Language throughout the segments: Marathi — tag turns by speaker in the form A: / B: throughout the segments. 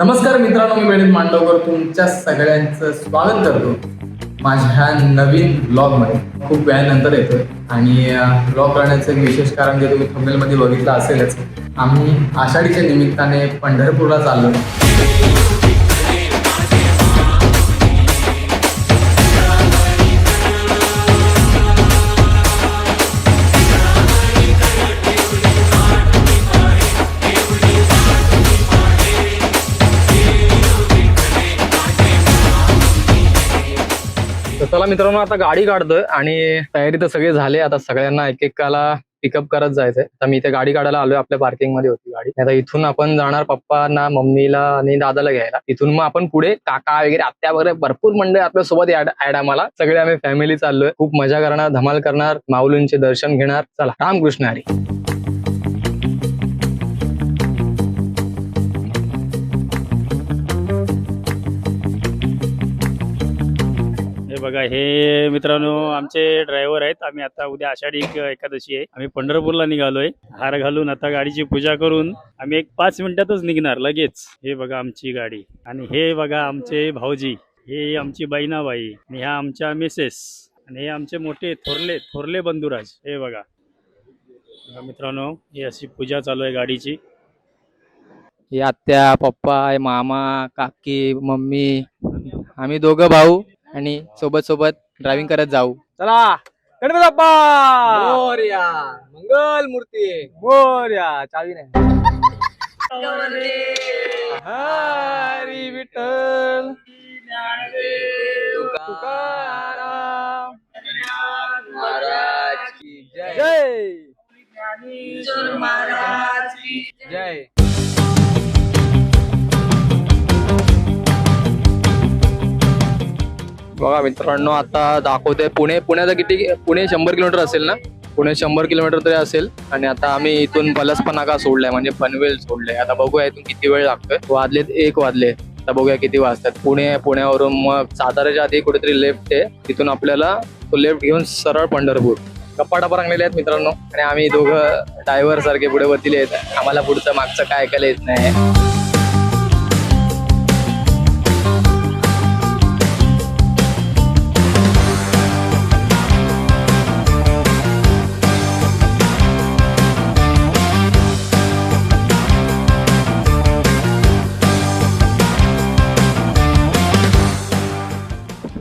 A: नमस्कार मित्रांनो मी वेळेत मांडवकर. तुमच्या सगळ्यांचं स्वागत करतो. माझ्या नवीन ब्लॉगमध्ये खूप वेळानंतर येतोय. आणि ब्लॉग करण्याचं एक विशेष कारण जे तुम्ही थंबेलमध्ये बघितलं असेलच आम्ही आषाढीच्या निमित्ताने पंढरपूरला चाललो चला मित्रांनो आता गाडी काढतोय आणि तयारी तर सगळे झाले आता सगळ्यांना एक एकाला पिकअप करत जायचंय. आता मी इथे गाडी काढायला आलोय आपल्या पार्किंगमध्ये होती गाडी. आता इथून आपण जाणार पप्पांना मम्मीला आणि दादाला घ्यायला. इथून मग आपण पुढे काका वगैरे आत्या वगैरे भरपूर मंडळ आपल्यासोबत ऍड आम्हाला. सगळे आम्ही फॅमिली चाललोय. खूप मजा करणार धमाल करणार माऊलींचे दर्शन घेणार. चला रामकृष्ण हरी.
B: बघा हे मित्रांनो आमचे ड्रायव्हर आहेत. आम्ही आता उद्या आषाढी एकादशी आहे. आम्ही पंढरपूरला निघालोय. हार घालून आता गाडीची पूजा करून आम्ही एक पाच मिनिटातच निघणार लगेच. हे बघा आमची गाडी. आणि हे बघा आमचे भाऊजी. हे आमची बहिणाबाई. आणि ह्या आमच्या मिसेस आणि हे आमचे मोठे थोरले थोरले बंधुराज. हे बघा मित्रांनो ही अशी पूजा चालू आहे गाडीची.
A: ही आत्या पप्पा मामा काकी मम्मी आम्ही दोघं भाऊ. आणि सोबत सोबत ड्रायव्हिंग करत जाऊ. चला. गणपती बाप्पा! मोर्या. मंगल मूर्ती मोर्या. चावी नाही. बघा मित्रांनो आता दाखवते पुणे. पुण्याचा किती पुणे शंभर किलोमीटर असेल ना? पुणे शंभर किलोमीटर तरी असेल. आणि आता आम्ही इथून पलसपा सोडलाय म्हणजे पनवेल सोडलाय. आता बघूया इथून किती वेळ लागतोय. वाजलेत एक वाजले. आता बघूया किती वाजतात. पुणे पुण्यावरून मग साताऱ्याच्या आधी कुठेतरी लेफ्ट आहे. तिथून आपल्याला तो लेफ्ट घेऊन सरळ पंढरपूर. गप्पा टप्पा रंगलेले आहेत मित्रांनो. आणि आम्ही दोघं ड्रायव्हर सारखे पुढे बसलेले आहेत आम्हाला पुढचं मागचं काय ऐकायला येत नाही.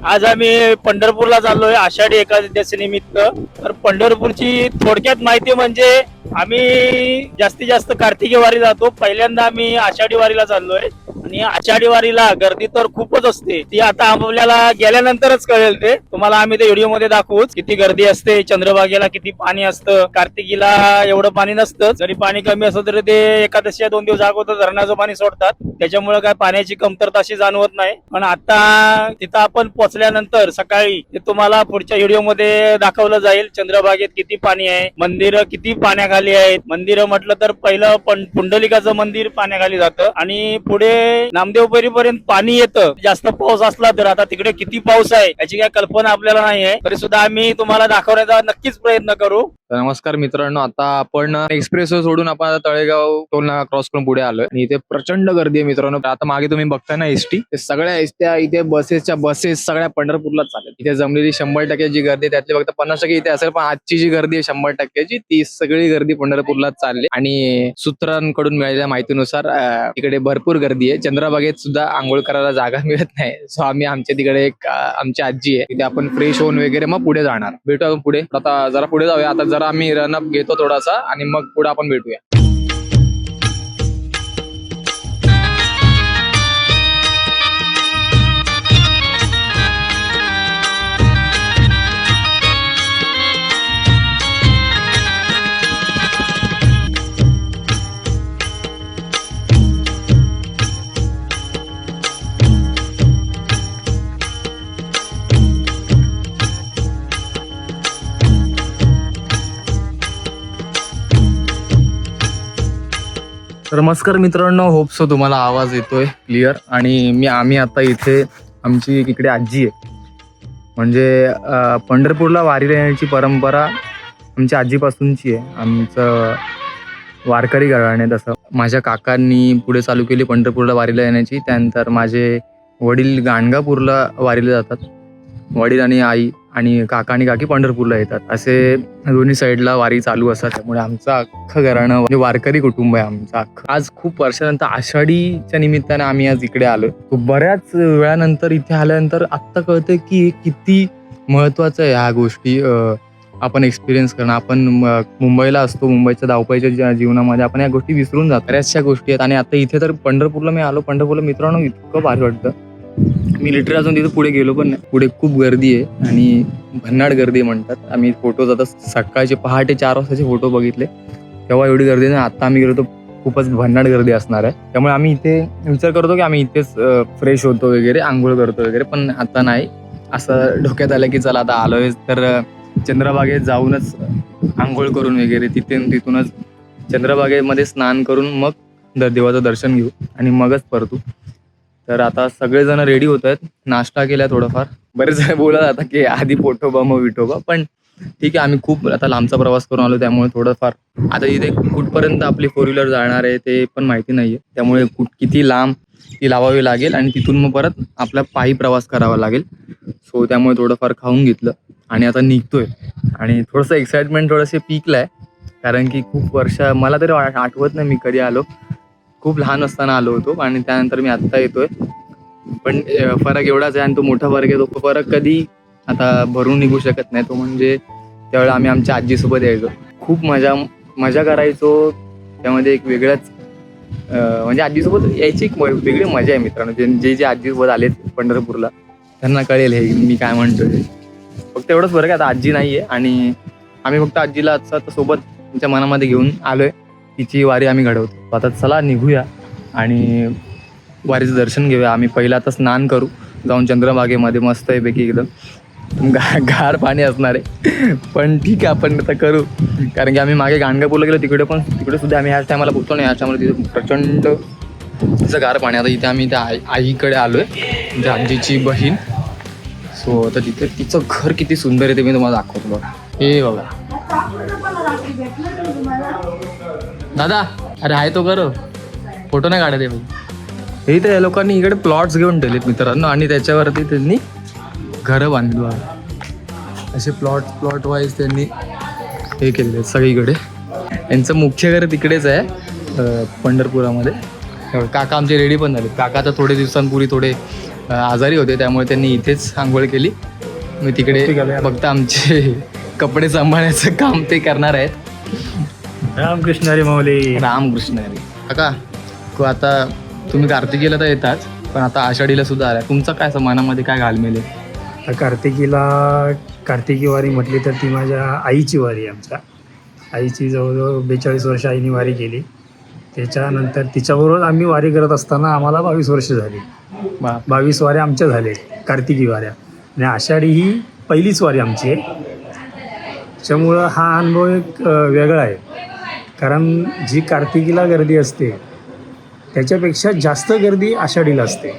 B: आज आम्ही पंढरपूरला चाललोय आषाढी एकादशी निमित्त तर पंढरपूरची थोडक्यात माहिती म्हणजे आम्ही जास्तीत जास्त कार्तिकी वारी जातो. पहिल्यांदा आम्ही आषाढी वारीला चाललोय. आणि आषाढी वारीला गर्दी तर खूपच असते. ती आता आपल्याला गेल्यानंतरच कळेल ते. तुम्हाला आम्ही ते व्हिडिओमध्ये दाखवूच किती गर्दी असते चंद्रभागेला किती पाणी असतं कार्तिकीला एवढं पाणी नसतं. जरी पाणी कमी असलं तरी ते एकादशी दोन दिवस अगोदर धरणाचं पाणी सोडतात. त्याच्यामुळे काय पाण्याची कमतरता अशी जाणवत नाही. पण आता तिथं आपण पोहोचल्यानंतर सकाळी ते तुम्हाला पुढच्या व्हिडिओमध्ये दाखवलं जाईल. चंद्रभागेत किती पाणी आहे मंदिरं किती पाण्याखाली आहेत. मंदिरं म्हटलं तर पहिलं पण पुंडलिकाचं मंदिर पाण्याखाली जातं. आणि पुढे नामदेव पर्यंत पाणी येतं. जास्त पाऊस असला तर आता तिकडे किती पाऊस आहे याची काय कल्पना आपल्याला नाही आहे तरी सुद्धा आम्ही तुम्हाला दाखवण्याचा नक्कीच प्रयत्न करू.
A: नमस्कार मित्रांनो आता आपण एक्सप्रेस सोडून आपण आता तळेगाव टोल नाका क्रॉस करून पुढे आलोय. आणि इथे प्रचंड गर्दी आहे मित्रांनो. आता मागे तुम्ही बघताय ना एसटी सगळ्या एसट्या इथे बसेसच्या बसेस सगळ्या पंढरपूरला चालेल इथे जमलेली शंभर टक्क्याची गर्दी आहे, त्यातली फक्त पन्नास टक्के इथे असेल पण आजची जी गर्दी आहे शंभर टक्क्याची ती सगळी गर्दी पंढरपूरला चालली. आणि सूत्रांकडून मिळालेल्या माहितीनुसार तिकडे इकडे भरपूर गर्दी आहे. चंद्रबागेत सुद्धा आंघोळ करायला जागा मिळत नाही. सो आम्ही आमच्या तिकडे एक आमची आजी आहे. तिथे आपण फ्रेश होऊन वगैरे मग पुढे जाणार. भेटू आपण पुढे. आता जरा पुढे जाऊया. आता जरा आम्ही रनअप घेतो थोडासा आणि मग पुढे आपण भेटूया. नमस्कार मित्रांनो होप सो तुम्हाला आवाज येतोय क्लिअर आणि मी आम्ही आता इथे आमची इकडे आजी आहे. म्हणजे पंढरपूरला वारीला येण्याची परंपरा आमच्या आजीपासूनची आहे. आमचं वारकरी घराणे तसं माझ्या काकांनी पुढे चालू केली पंढरपूरला वारीला येण्याची त्यानंतर माझे वडील गाणगापूरला वारीला जातात. वडील आणि आई आणि काका आणि काकी पंढरपूरला येतात. असे दोन्ही साईडला वारी चालू असतात. त्यामुळे आमचं अख्खं घराणं म्हणजे वारकरी कुटुंब आहे आमचं अख्खं. आज खूप वर्षानंतर आषाढीच्या निमित्ताने आम्ही आज इकडे आलो. बऱ्याच वेळानंतर इथे आल्यानंतर आत्ता कळतं की हे किती महत्वाचं आहे ह्या गोष्टी आपण एक्सपिरियन्स करणं. आपण मुंबईला असतो मुंबईच्या धावपळीच्या जीवनामध्ये आपण या गोष्टी विसरून जातो. बऱ्याचशा गोष्टी आहेत. आणि आता इथे तर पंढरपूरला मी आलो. पंढरपूरला मित्रांनो इतकं भारी वाटतं. मी लिटर अजून तिथे पुढे गेलो पण नाही. पुढे खूप गर्दी आहे आणि भन्नाड गर्दी म्हणतात. आम्ही फोटोज आता सकाळचे पहाटे चार वाजताचे फोटो बघितले. तेव्हा एवढी गर्दी नाही. आता आम्ही गेलो तर खूपच भन्नाट गर्दी असणार आहे. त्यामुळे आम्ही इथे विचार करतो की आम्ही इथेच फ्रेश होतो वगैरे आंघोळ करतो वगैरे पण आता नाही. असं डोक्यात आलं की चला आता आलोय तर चंद्रबागेत जाऊनच आंघोळ करून वगैरे तिथे तिथूनच चंद्रबागेमध्ये स्नान करून मग देवाचं दर्शन घेऊ आणि मगच परतू. तर आता सगळेजण रेडी होत आहेत. नाश्ता केला थोडंफार. बरेच जण बोलत आता की आधी पोटोबा मग विठोबा पण ठीक आहे आम्ही खूप आता लांबचा प्रवास करून आलो त्यामुळे थोडंफार आता इथे कुठपर्यंत आपली फोर व्हीलर जाणार आहे ते पण माहिती नाहीये. त्यामुळे कुठ किती लांब ती लावावी लागेल आणि तिथून मग परत आपला पायी प्रवास करावा लागेल. सो त्यामुळे थोडंफार खाऊन घेतलं आणि आता निघतोय. आणि थोडंसं एक्साइटमेंट थोडंसं पिकलंय. कारण की खूप वर्ष मला तरी आठवत नाही मी कधी आलो. खूप लहान असताना आलो होतो आणि त्यानंतर मी आत्ता येतोय. पण फरक एवढाच आहे आणि तो मोठा फरक आहे तो फरक कधी आता भरून निघू शकत नाही. तो म्हणजे त्यावेळेला आम्ही आमच्या आजीसोबत यायचो. खूप मजा मजा करायचो. त्यामध्ये एक वेगळाच म्हणजे आजीसोबत यायची एक म- वेगळी मजा आहे मित्रांनो. जे जे आजीसोबत आलेत पंढरपूरला त्यांना कळेल हे मी काय म्हणतोय. फक्त एवढंच फरक आहे आता आजी नाही आहे आणि आम्ही फक्त आजीला आजचा आता सोबत तुमच्या मनामध्ये घेऊन आलोय. तिची वारी आम्ही घडवतो. आता चला निघूया आणि वारीचं दर्शन घेऊया. आम्ही पहिलं आता स्नान करू. जाऊन चंद्रभागेमध्ये मस्त आहे पैकी एकदम गा गार पाणी असणार आहे. पण ठीक आहे आपण आता करू. कारण की आम्ही मागे गाणगापूरला गेलो तिकडे पण तिकडे सुद्धा आम्ही ह्याच टायमाला पोहोचलो नाही. ह्याच टायमाला तिथे प्रचंड तिचं गार पाणी आता इथे आम्ही त्या आई आईकडे आलोय म्हणजे आजीची बहीण. सो आता तिथे तिचं घर किती सुंदर आहे ते मी तुम्हाला दाखवतो बघा. हे बघा. दादा अरे आहे तो कर फोटो नाही काढत आहे हे इथे या लोकांनी इकडे प्लॉट्स घेऊन ठेवलेत मित्रांनो आणि त्याच्यावरती त्यांनी घरं बांधली बघा. असे प्लॉट प्लॉट वाईज त्यांनी हे केलेले आहेत सगळीकडे. यांचं मुख्य घर तिकडेच आहे पंढरपुरामध्ये. काका आमचे रेडी पण झाले काका तर थोडे दिवसांपूर्वी थोडे आजारी होते त्यामुळे त्यांनी इथेच आंघोळ केली. मी तिकडे फक्त आमचे कपडे सांभाळण्याचं काम ते करणार आहेत.
B: रामकृष्ण हरी माऊली.
A: रामकृष्ण हरी. काका को आता तुम्ही कार्तिकीला तर येताच पण आता आषाढीला सुद्धा आल्या. तुमचं काय असं मनामध्ये काय घालमेल आहे?
C: आता कार्तिकीला कार्तिकी वारी म्हटली तर ती माझ्या आईची वारी आहे आमच्या. आईची जवळजवळ बेचाळीस वर्ष आईने वारी केली. त्याच्यानंतर तिच्याबरोबर आम्ही वारी करत असताना आम्हाला बावीस वर्ष झाली.
A: बा.
C: बावीस वाऱ्या आमच्या झाले कार्तिकी वाऱ्या. आणि आषाढी ही पहिलीच वारी आमची आहे. त्याच्यामुळं हा अनुभव एक अ, वेगळा आहे. कारण जी कार्तिकीला गर्दी असते त्याच्यापेक्षा जास्त गर्दी आषाढीला असते.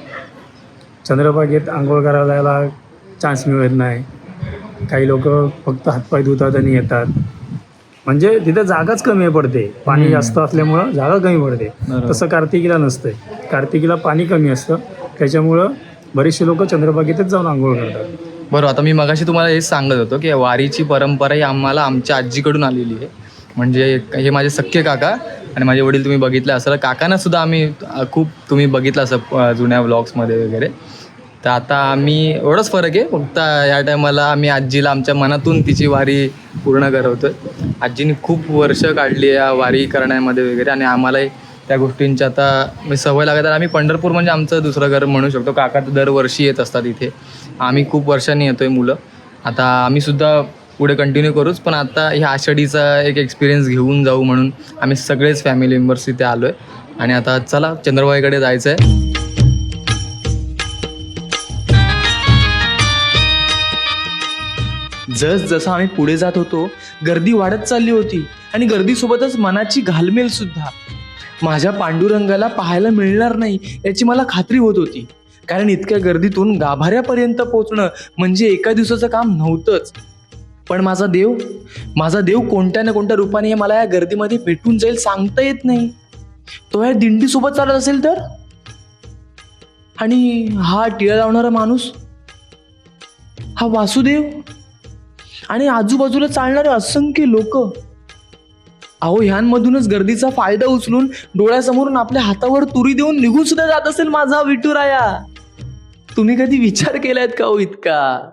C: चंद्रभागेत आंघोळ करायला जायला चान्स मिळत नाही. काही लोक फक्त हातपाय धुतात आणि येतात. म्हणजे तिथं जागाच कमी पडते. पाणी. जास्त असल्यामुळं जागा कमी पडते. तसं कार्तिकीला नसतंय. कार्तिकीला पाणी कमी असतं. त्याच्यामुळं बरेचसे लोक चंद्रभागेतच जाऊन आंघोळ करतात.
A: बरं आता मी मगाशी तुम्हाला हेच सांगत होतो की वारीची परंपरा ही आम्हाला आमच्या आजीकडून आलेली आहे. म्हणजे हे माझे सख्खे काका आणि माझे वडील तुम्ही बघितलं असेल. काकांना सुद्धा आम्ही खूप तुम्ही बघितलं असं जुन्या व्लॉग्समध्ये वगैरे. तर आता आम्ही एवढंच फरक आहे. फक्त या टायमाला आम्ही आजीला आमच्या मनातून तिची वारी पूर्ण करवतो आजीने खूप वर्ष काढली या वारी करण्यामध्ये वगैरे आणि आम्हालाही त्या गोष्टींची आता मी सवय लागत आहे. आम्ही पंढरपूर म्हणजे आमचं दुसरं घर म्हणू शकतो. काका तर दरवर्षी येत असतात इथे. आम्ही खूप वर्षांनी येतोय मुलं. आता आम्ही सुद्धा पुढे कंटिन्यू करूच. पण आता ह्या आषाढीचा एक एक्सपिरियन्स घेऊन जाऊ म्हणून आम्ही सगळेच फॅमिली मेंबर्स इथे आलो आहे आणि आता चला चंद्रबाईकडे जायचं आहे
D: जस जसं आम्ही पुढे जात होतो गर्दी वाढत चालली होती आणि गर्दीसोबतच मनाची घालमेल सुद्धा. माझ्या पांडुरंगाला पाहायला मिळणार नाही याची मला खात्री होत होती. कारण इतक्या गर्दीतून गाभाऱ्यापर्यंत पोहोचणं म्हणजे एका दिवसाचं काम नव्हतंच. पण माझा देव माझा देव कोणत्या ना कोणत्या रूपाने हे मला या गर्दीमध्ये भेटून जाईल सांगता येत नाही. तो या दिंडीसोबत चालत असेल तर? आणि हा टिळा लावणारा माणूस? हा वासुदेव? आणि आजूबाजूला चालणारे असंख्य लोक? अहो ह्यांमधूनच गर्दीचा फायदा उचलून डोळ्यासमोरून आपल्या हातावर तुरी देऊन निघून सुद्धा जात असेल माझा विठुराया. तुम्ही कधी विचार केलायत का हो इतका?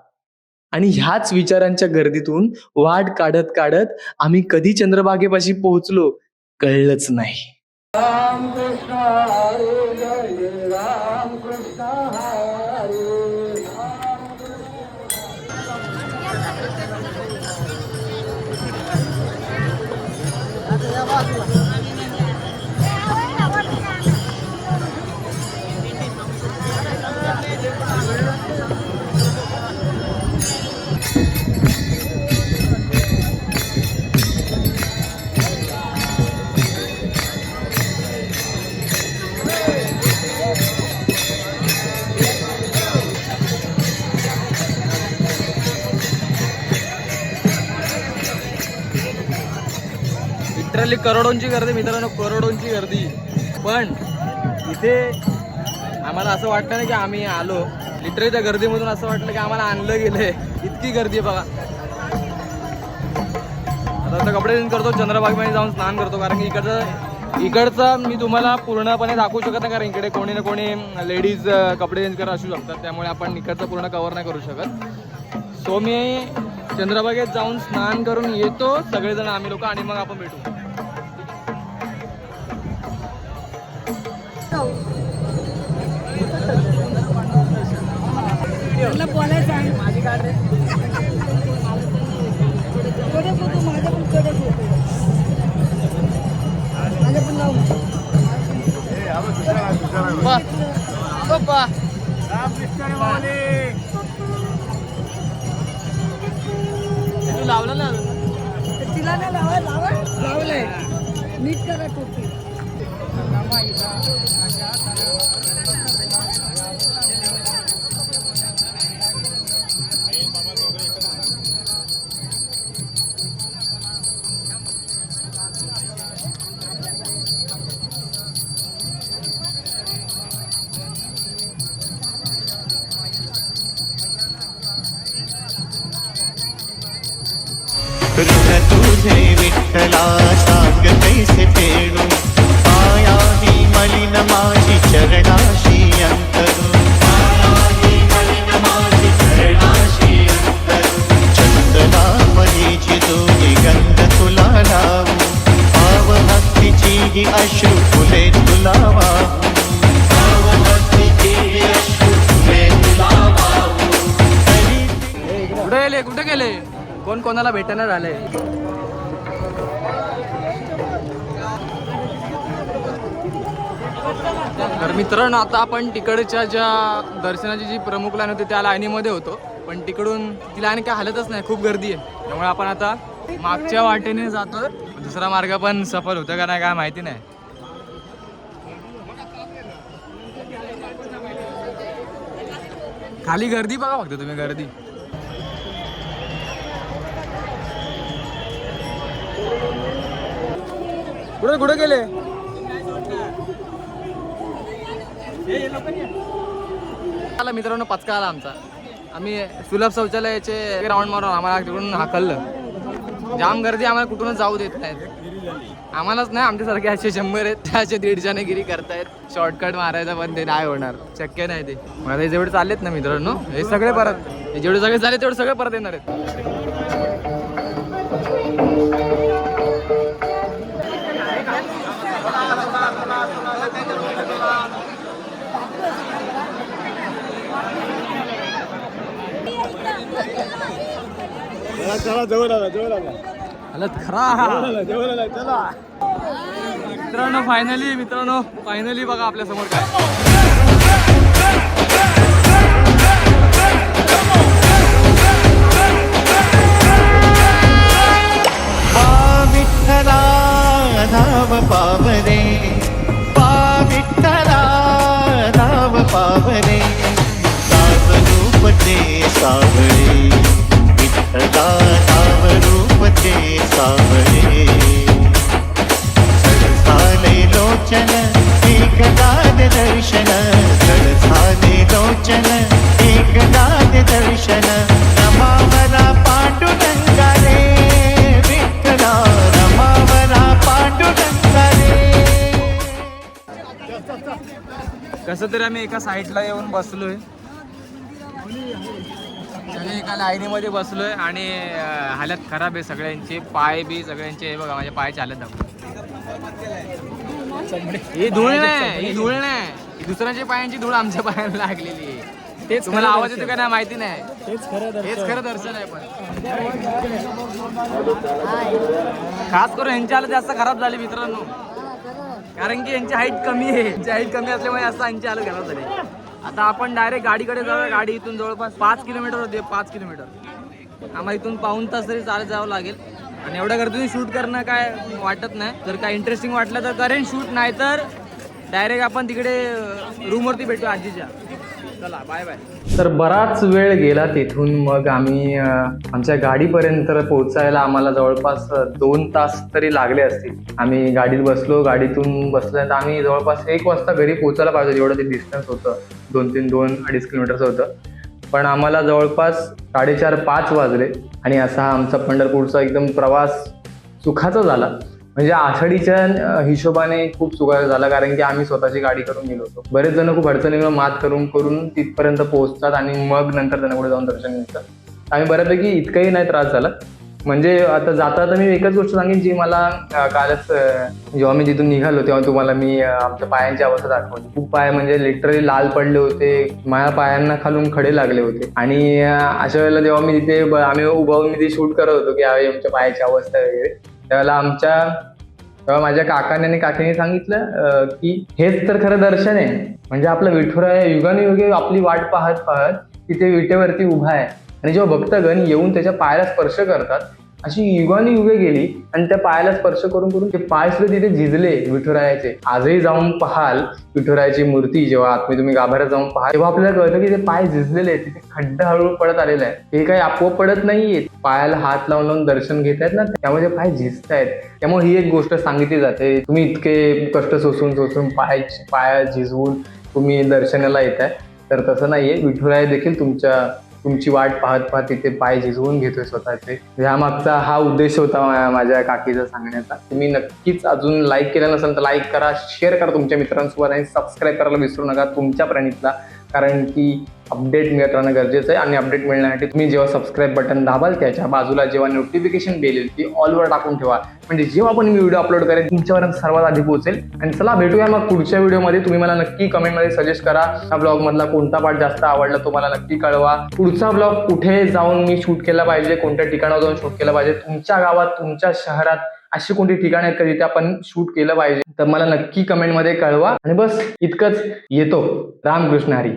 D: आणि ह्याच विचारांच्या गर्दीतून वाट काढत काढत आम्ही कधी चंद्रबागेपाशी पोहोचलो कळलंच नाही. लिटरली करोडोंची गर्दी मित्रांनो करोडोंची गर्दी. पण इथे आम्हाला असं वाटलं नाही की आम्ही आलो. लिटरली त्या गर्दीमधून असं वाटलं की आम्हाला आणलं गेलंय. इतकी गर्दी आहे बघा. आता आता कपडे चेंज करतो चंद्रबागमध्ये जाऊन स्नान करतो कारण की इकडचं इकडचं मी तुम्हाला पूर्णपणे दाखवू शकत नाही कारण इकडे कोणी ना कोणी लेडीज कपडे चेंज करत असू शकतात. त्यामुळे आपण इकडचं पूर्ण कव्हर नाही करू शकत. सो मी चंद्रबागेत जाऊन स्नान करून येतो. सगळेजण आम्ही लोक आणि मग आपण भेटू.
E: मला बोलायचं आहे. कडक होतो माझ्या पण कडक होतो माझ्या पण लावून
D: लावलं ना
E: तिला नाही लावा लावा. लावलंय. नीट करा टोपी.
D: कोणाला भेटणार झाले तर मित्रांनो आता आपण तिकडच्या ज्या दर्शनाची जी प्रमुख लाईन होती त्या लाईनीमध्ये होतो. पण तिकडून ती लाईन काय हलतच नाही खूप गर्दी आहे. त्यामुळे आपण आता मागच्या वाटेने जातो दुसरा मार्ग पण सफल होतो का नाही काय माहिती नाही. खाली गर्दी बघा फक्त तुम्ही गर्दी. कुठे कुठे गेले? आला मित्रांनो पचका आला आमचा. आम्ही सुलभ शौचालयाचे राऊंड मारून आम्हाला तिकडून हाकललं. जाम गर्दी आम्हाला कुठूनच जाऊ देत नाहीत. आम्हालाच नाही आमच्यासारखे असे शंभर आहेत त्याचे असे गिरी करतायत. शॉर्टकट मारायचा पण ते नाही होणार. शक्य नाही ते. मला हे जेवढे चाललेत ना मित्रांनो हे सगळे परत हे जेवढे सगळे झाले तेवढे सगळे परत येणार आहेत. हालत खरा मित्रांनो फायनली मित्रांनो फायनली बघा आपल्यासमोर काय.
A: कसं तरी आम्ही एका साईडला येऊन बसलोय. सगळे एका लाईनीमध्ये बसलोय आणि हालत खराब आहे सगळ्यांचे. पाय बी सगळ्यांचे बघा माझ्या पायाची हालत दाखव ही धूळ नाही ही धूळ नाही. दुसऱ्यांच्या पायांची धूळ आमच्या पायाला लागलेली आहे. तेच तुम्हाला आवाज येतो का नाही माहिती नाही.
B: तेच
A: हेच खरं दर्शन आहे पण. खास करून यांची हालत जास्त खराब झाली मित्रांनो. कारण की यांची हाईट कमी आहे. यांची हाईट कमी असल्यामुळे असं यांची आलं खराब झाले आता आपण डायरेक्ट गाडीकडे जाऊया. गाडी इथून जवळपास पाच किलोमीटर होते. पाच किलोमीटर. आम्हाला इथून पाऊन तास तरी चालत जावं लागेल. आणि एवढ्या गर्दीतून शूट करणं काय वाटत नाही. जर काय इंटरेस्टिंग वाटलं तर करेन शूट नाही तर डायरेक्ट आपण तिकडे रूमवरती भेटू आजीच्या. चला बाय बाय तर बराच वेळ गेला तिथून मग आम्ही आमच्या गाडीपर्यंत पोहोचायला आम्हाला जवळपास दोन तास तरी लागले असतील. आम्ही गाडीत बसलो गाडीतून बसल्यानंतर आम्ही जवळपास एक वाजता घरी पोहोचायला पाहिजे जेवढं ते डिस्टन्स होतं. दोन तीन दोन अडीच किलोमीटरचं होतं. पण आम्हाला जवळपास साडेचार पाच वाजले आणि असा आमचा पंढरपूरचा एकदम प्रवास सुखाचा झाला. म्हणजे आषाढीच्या हिशोबाने खूप सुखाचा झाला कारण की आम्ही स्वतःची गाडी करून गेलो होतो. बरेच जण खूप अडचणीवर मात करून करून तिथपर्यंत पोहोचतात आणि मग नंतर त्यांना पुढे जाऊन दर्शन घेतात आम्ही बऱ्यापैकी इतकाही नाही त्रास झाला. म्हणजे आता जाता आता मी एकच गोष्ट सांगेन जी मला कालच जेव्हा मी तिथून निघालो तेव्हा तुम्हाला मी आमच्या पायांची अवस्था दाखवली. खूप पाय म्हणजे लिटरली लाल पडले होते माझ्या पायांना खालून खडे लागले होते. आणि अशा वेळेला जेव्हा मी तिथे आम्ही उभा मी ते शूट करत होतो की आमच्या पायाची अवस्था वगैरे. त्यावेळेला आमच्या तेव्हा माझ्या काकाने आणि काकीने सांगितलं की हेच तर खरं दर्शन आहे. म्हणजे आपलं विठुराया युगानुयुगे आपली वाट पाहत पाहत तिथे विटेवरती उभा आहे. आणि जेव्हा भक्तगण येऊन त्याच्या पायाला स्पर्श करतात अशी युगाने युगे गेली आणि त्या पायाला स्पर्श करून करून ते पाय सुद्धा तिथे झिजले विठुरायाचे. आजही जाऊन पाहाल विठुरायाची मूर्ती जेव्हा आतमध्ये तुम्ही गाभाऱ्यात जाऊन पाहाल तेव्हा आपल्याला कळतं की ते पाय झिजलेले आहेत तिथे खड्डा हळूहळू पडत आलेला आहे. हे काही आपोआप पडत नाहीये पायाला हात लावून लावून दर्शन घेत आहेत ना त्यामुळे पाय झिजत आहेत. त्यामुळे ही एक गोष्ट सांगितली जाते. तुम्ही इतके कष्ट सोसून सोसून पाय पाया झिजवून तुम्ही दर्शनाला येत आहे तर तसं नाहीये. विठुराय देखील तुमच्या तुमची वाट पाहत पाहत तिथे पाय झिजवून घेतोय स्वतःचे. ह्या मागचा हा उद्देश होता माझ्या काकीचा सांगण्याचा. तुम्ही नक्कीच अजून लाईक केलं नसेल तर लाईक करा शेअर करा तुमच्या मित्रांसोबत आणि सबस्क्राईब करायला विसरू नका. तुमच्या प्रणितला कारण की अपडेट मिळत राहणं गरजेचं आहे आणि अपडेट मिळण्यासाठी तुम्ही जेव्हा सबस्क्राईब बटन दाबाल त्याच्या बाजूला जेव्हा नोटिफिकेशन बेल येईल ती ऑलवर टाकून ठेवा. म्हणजे जेव्हा पण मी व्हिडिओ अपलोड करेन तुमच्यापर्यंत सर्वात आधी पोहोचेल. आणि चला भेटूया मग पुढच्या व्हिडिओमध्ये तुम्ही मला नक्की कमेंटमध्ये सजेस्ट करा हा ब्लॉगमधला कोणता पार्ट जास्त आवडला तो मला नक्की कळवा. पुढचा ब्लॉग कुठे जाऊन मी शूट केला पाहिजे कोणत्या ठिकाणावर जाऊन शूट केला पाहिजे तुमच्या गावात तुमच्या शहरात अशी कोणती ठिकाणं आहेत का जिथे आपण शूट केलं पाहिजे? तर मला नक्की कमेंटमध्ये कळवा. आणि बस इतकंच. येतो. रामकृष्ण हरी.